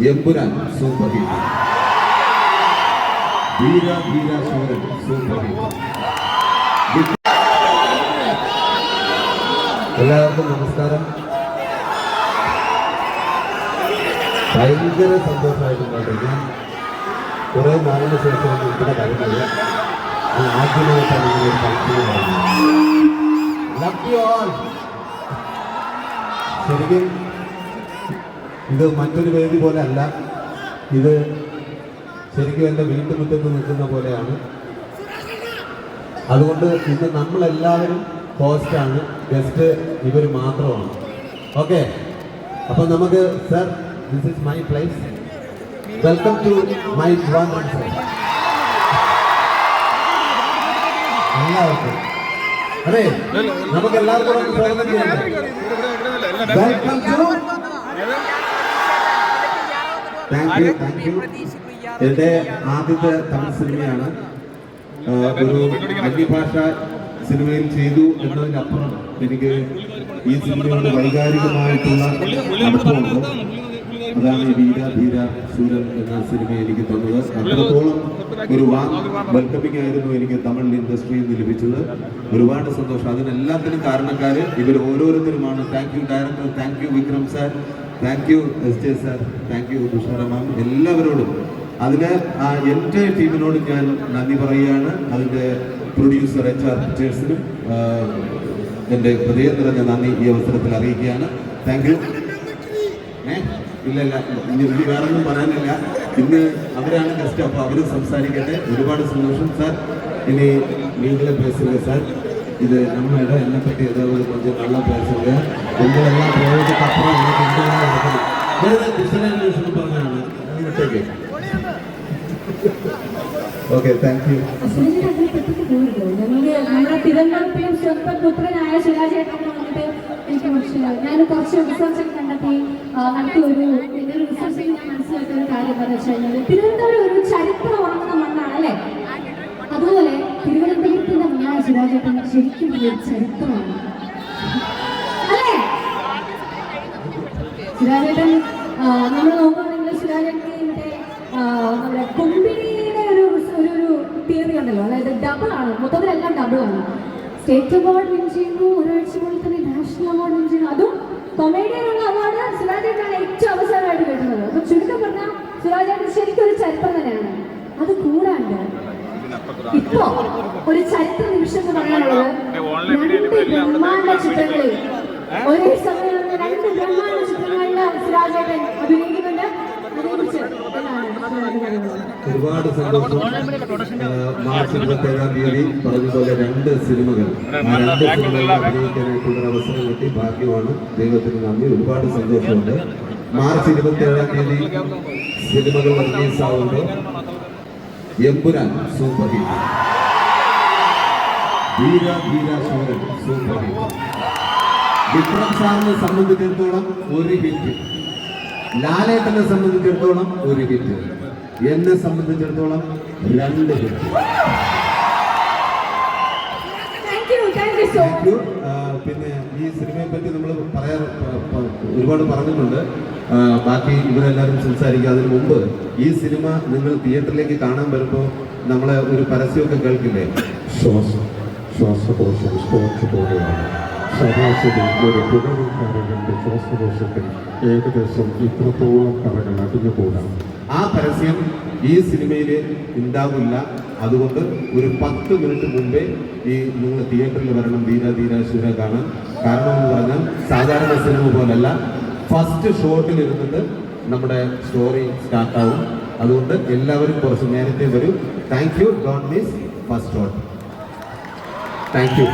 Empuraan super hit. ധീര ധീര ശൂരൻ super hit. എല്ലാവർക്കും നമസ്കാരം. ഭയങ്കര സന്തോഷമായിട്ടുണ്ട് ഞാൻ കുറെ നാളിന് ശേഷം ഇവിടെ വരുന്നത് ഞാൻ ആദ്യമായിട്ടാണ് ഇങ്ങനെ you ശരിക്കും ഇത് മറ്റൊരു വേദി പോലെ അല്ല ഇത് ശരിക്കും എന്റെ വീട്ടുമുറ്റത്ത് നിൽക്കുന്ന പോലെയാണ് അതുകൊണ്ട് ഇന്ന് നമ്മളെല്ലാവരും ഹോസ്റ്റാണ് ഗസ്റ്റ് ഇവർ മാത്രമാണ് ഓക്കെ അപ്പം നമുക്ക് sir this is my place welcome to my Trivandrum sir എല്ലാവർക്കും അതെ നമുക്ക് എല്ലാവർക്കും ഒന്ന് സ്വാഗതം ചെയ്യാം welcome to thank you. Thank you. എന്റെ ആദ്യത്തെ തമിഴ് സിനിമയാണ്. ഒരു അന്യഭാഷ സിനിമയിൽ ചെയ്തു എന്നതിനപ്പുറം എനിക്ക് ഈ സിനിമയോട് വൈകാരികമായിട്ടുള്ള അടുപ്പമുണ്ട് അതാണ് വീര ധീര സൂരൻ എന്ന സിനിമ എനിക്ക് തന്നത്. അത്രത്തോളം ഒരു വാ വെൽക്കമിംഗ് ആയിരുന്നു എനിക്ക് തമിഴ് ഇൻഡസ്ട്രിയിൽ നിന്ന് ലഭിച്ചത്. ഒരുപാട് സന്തോഷം. അതിനെല്ലാത്തിനും കാരണക്കാര് ഇവർ ഓരോരുത്തരുമാണ്. Thank you director thank you Vikram sir thank you S J sir thank you Thushara ma'am എല്ലാവരോടും. അതിന് ആ എന്റെ ടീമിനോട് ഞാൻ നന്ദി പറയുകയാണ്. അതിന്റെ പ്രൊഡ്യൂസർ എച്ച് ആർ പിക്ചേഴ്സിനും എന്റെ ഹൃദയം നിറഞ്ഞ നന്ദി ഈ അവസരത്തിൽ അറിയിക്കുകയാണ്. താങ്ക് യു ഇല്ലല്ല. ഇനി ഇനി വേറൊന്നും പറയാനില്ല. ഇന്ന് അവരാണ് ഗസ്റ്റ് അപ്പോൾ അവർ സംസാരിക്കട്ടെ. ഒരുപാട് സന്തോഷം സാർ ഇനി നീங்களும் பேசுங்க സാർ ഇത് நம்ம എന്നെ പറ്റി பற்றி ஏதாவது നല്ല நல்லா பேசுங்க உங்களெல்லாம் போனதுக்கு அப்புறம் எனக்கு என்னெல்லாம் நடக்கணும் ഓക്കെ താങ്ക് യു ഞങ്ങളുടെ തിരുവനന്തപുരത്തിലും സ്വന്തം പുത്രനായ ശിലാചേട്ടൻ എനിക്ക് കുറച്ച് ഞാൻ കുറച്ച് റിസർച്ച് ഒക്കെ കണ്ടെത്തി നടത്തിയ ഒരു ഒരു റിസർച്ചിൽ ഞാൻ മനസ്സിലാക്കിയ ഒരു കാര്യം എന്താണെന്ന് വെച്ച് കഴിഞ്ഞാൽ തിരുവനന്തപുരം ഒരു ചരിത്രം ഉറങ്ങുന്ന മണ്ണാണ് അല്ലേ അതുപോലെ തിരുവനന്തപുരത്തിന്റെ മണ്ണായ ശിലാചേട്ടൻ ശരിക്കും ചരിത്രമാണ്. അല്ലേ? ശിലാചേട്ടൻ നമ്മൾ നോക്കുകയാണെങ്കിൽ ആ, നമ്മുടെ കൊമ്പിനിയുടെ ഒരു ഒരു തിയറി ഉണ്ടല്ലോ. അതായത് ഡബിൾ ആണ്. മൊത്തത്തിലെല്ലാം ഡബിൾ ആണ്. സ്റ്റേറ്റ് അവാർഡ് വിൻ ചെയ്യുന്നു പോലെ തന്നെ വിൻ ചെയ്യുന്നു അതും കൊമേഡിയനുള്ള അവാർഡ് സുരാജേട്ടാണ് ഏറ്റവും അവസാനമായിട്ട് കിട്ടുന്നത്. അപ്പൊ ചുരുക്കം പറഞ്ഞാൽ സുരാജേട്ടൻ ശരിക്കും ഒരു ചരിത്രം തന്നെയാണ്. അത് കൂടാണ്ട് ഇപ്പോ ഒരു ചരിത്ര നിമിഷം എന്ന് പറയാനുള്ളത് രണ്ട് ബ്രഹ്മാണ്ഡ ചിത്രങ്ങളിൽ ഒരേ സമയം രണ്ട് ബ്രഹ്മാണ്ട ചിത്രങ്ങളിൽ സുരാജേട്ടൻ അഭിനയിക്കുന്നുണ്ട്. അതിനെക്കുറിച്ച് പറയുന്നത് ഒരുപാട് സന്തോഷം. മാർച്ച് ഇരുപത്തി ഏഴാം തീയതി പറഞ്ഞതുപോലെ രണ്ട് സിനിമകൾ. രണ്ട് സിനിമകൾ അഭിനയിക്കാനായിട്ടുള്ള അവസരം കിട്ടി. ഭാഗ്യമാണ്. ദൈവത്തിന് നന്ദി. ഒരുപാട് സന്തോഷമുണ്ട്. മാർച്ച് ഇരുപത്തി ഏഴാം തീയതി സിനിമകൾ റിലീസ് ആവുമ്പോൾ Empuraan super hit. Veera Sooran super hit. Vikram സാറിനെ സംബന്ധിച്ചിടത്തോളം ഒരു ഹിറ്റ്. ലാലേട്ടനെ സംബന്ധിച്ചിടത്തോളം ഒരു ഹിറ്റ്. എന്നെ സംബന്ധിച്ചിടത്തോളം രണ്ട് പിന്നെ ഈ സിനിമയെ പറ്റി നമ്മൾ പറയാറ് പ- പ- ഒരുപാട് പറഞ്ഞിട്ടുണ്ട്. ബാക്കി ഇവരെല്ലാവരും സംസാരിക്കുക അതിന് മുമ്പ് ഈ സിനിമ നിങ്ങൾ തിയേറ്ററിലേക്ക് കാണാൻ വരുമ്പോൾ നമ്മളെ ഒരു പരസ്യമൊക്കെ കേൾക്കില്ലേ? ശ്വാസ ശ്വാസകോശം സ്പോർട്സ് പോലെയാണ്. ശരാശരി ഒരു പുകവലിക്കാരന്റെ ശ്വാസകോശത്തിൽ ഏകദേശം ഇത്രത്തോളം കറകൾ അടിഞ്ഞുകൂടാം ആ പരസ്യം ഈ സിനിമയിൽ ഉണ്ടാവില്ല. അതുകൊണ്ട് ഒരു പത്ത് മിനിറ്റ് മുമ്പേ ഈ നിങ്ങൾ തിയേറ്ററിൽ വരണം ധീര ധീര ശൂര കാണാൻ. കാരണം എന്ന് പറഞ്ഞാൽ സാധാരണ സിനിമ പോലല്ല. ഫസ്റ്റ് ഷോട്ടിൽ ഇരുന്നിട്ട് നമ്മുടെ സ്റ്റോറി സ്റ്റാർട്ടാവും അതുകൊണ്ട് എല്ലാവരും കുറച്ച് നേരത്തെ വരും. Thank you don't miss first shot thank you